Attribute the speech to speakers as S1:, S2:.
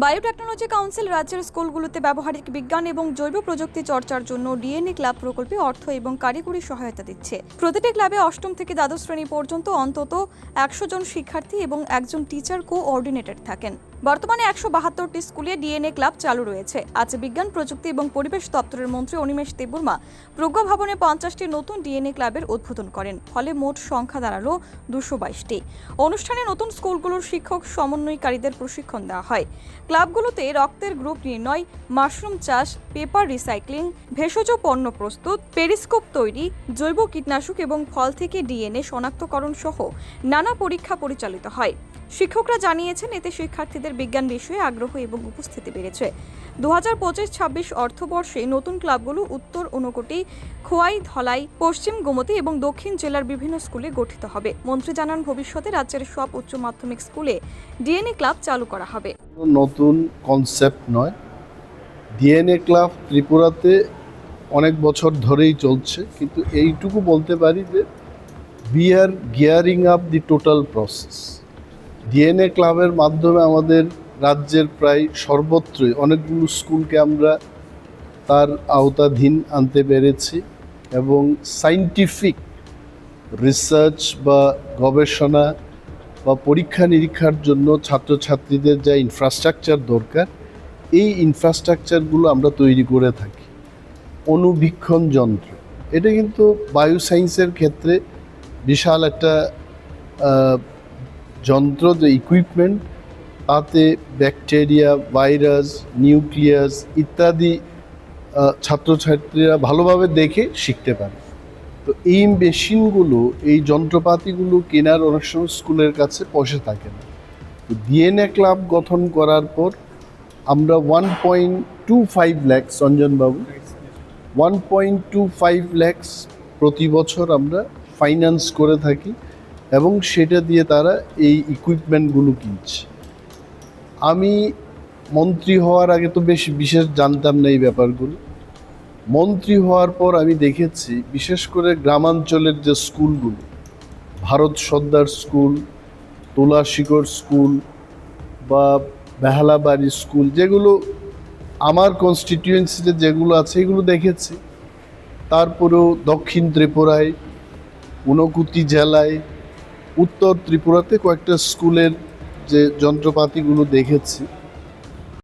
S1: Biotechnology council রাজ্যের স্কুলগুলোতে ব্যবহারিক বিজ্ঞান এবং জৈব প্রযুক্তি চর্চার জন্য ডিএনএ ক্লাব প্রকল্পে অর্থ এবং কারিগরি সহায়তা দিচ্ছে। প্রতিটি ক্লাবে অষ্টম থেকে দ্বাদশ শ্রেণি পর্যন্ত অন্তত একশো জন শিক্ষার্থী এবং একজন টিচার কো অর্ডিনেটর থাকেন। বর্তমানে একশো বাহাত্তরটি স্কুলে ডিএনএ ক্লাব চালু রয়েছে। আজ বিজ্ঞান, প্রযুক্তি এবং পরিবেশ দপ্তরের মন্ত্রী অনিমেষ দেববর্মা প্রজ্ঞা ভবনে পঞ্চাশটি নতুন ডিএনএ ক্লাবের উদ্বোধন করেন। ফলে মোট সংখ্যা দাঁড়াল দুশো বাইশটি। অনুষ্ঠানে নতুন স্কুলগুলোর শিক্ষক, সমন্বয়কারীদের প্রশিক্ষণ দেওয়া হয়। ক্লাবগুলোতে রক্তের গ্রুপ নির্ণয়, মাশরুম চাষ, পেপার রিসাইক্লিং, ভেষজ পণ্য প্রস্তুত, পেরিস্কোপ তৈরি, জৈব কীটনাশক এবং ফল থেকে ডিএনএ শনাক্তকরণ সহ নানা পরীক্ষা পরিচালিত হয়। শিক্ষকরা জানিয়েছেন, এতে শিক্ষার্থীদের বিজ্ঞান বিষয়ে আগ্রহ এবং উপস্থিতি বেড়েছে। দু হাজার পঁচিশ ছাব্বিশ অর্থবর্ষে নতুন ক্লাবগুলো উত্তর ঊনকোটি, খোয়াই, ধলাই, পশ্চিম গোমতী এবং দক্ষিণ জেলার বিভিন্ন স্কুলে গঠিত হবে। মন্ত্রী জানান, ভবিষ্যতে রাজ্যের সব উচ্চ মাধ্যমিক স্কুলে ডিএনএ ক্লাব চালু করা হবে।
S2: নতুন কনসেপ্ট নয়। ডিএনএ ক্লাব ত্রিপুরাতে অনেক বছর ধরেই চলছে, কিন্তু এইটুকু বলতে পারি যে আর gearing up the total process DNA ক্লাবের মাধ্যমে আমাদের রাজ্যের প্রায় সর্বত্রই অনেকগুলো স্কুলকে আমরা তার আওতাধীন আনতে পেরেছি এবং সাইন্টিফিক রিসার্চ বা গবেষণা বা পরীক্ষা নিরীক্ষার জন্য ছাত্রছাত্রীদের যা ইনফ্রাস্ট্রাকচার দরকার, এই ইনফ্রাস্ট্রাকচারগুলো আমরা তৈরি করে থাকি। অনুবীক্ষণ যন্ত্র। এটা কিন্তু বায়ো সায়েন্সের ক্ষেত্রে বিশাল একটা যন্ত্র, যে ইকুইপমেন্ট তাতে ব্যাকটেরিয়া ভাইরাস নিউক্লিয়াস ইত্যাদি ছাত্রছাত্রীরা ভালোভাবে দেখে শিখতে পারে। তো এই মেশিনগুলো, এই যন্ত্রপাতিগুলো কেনার অনেক সময় স্কুলের কাছে পয়সা থাকে না। তো ডিএনএ ক্লাব গঠন করার পর আমরা one point two five lakhs অঞ্জনবাবু one point two five lakhs প্রতি বছর আমরা ফাইন্যান্স করে থাকি। এবং সেটা দিয়ে তারা এই ইকুইপমেন্টগুলো কিনছে। আমি মন্ত্রী হওয়ার আগে তো বেশ বিশেষ জানতাম না এই ব্যাপারগুলো। মন্ত্রী হওয়ার পর আমি দেখেছি, বিশেষ করে গ্রামাঞ্চলের যে স্কুলগুলো, ভারত সর্দার স্কুল, তোলাশিকর স্কুল বা বেহালাবাড়ি স্কুল, যেগুলো আমার কনস্টিটিউয়েন্সিতে যেগুলো আছে, এগুলো দেখেছি। তারপরেও দক্ষিণ ত্রিপুরায় ঊনকুতি জেলায় উত্তর ত্রিপুরাতে কয়েকটা স্কুলের যে যন্ত্রপাতিগুলো দেখেছি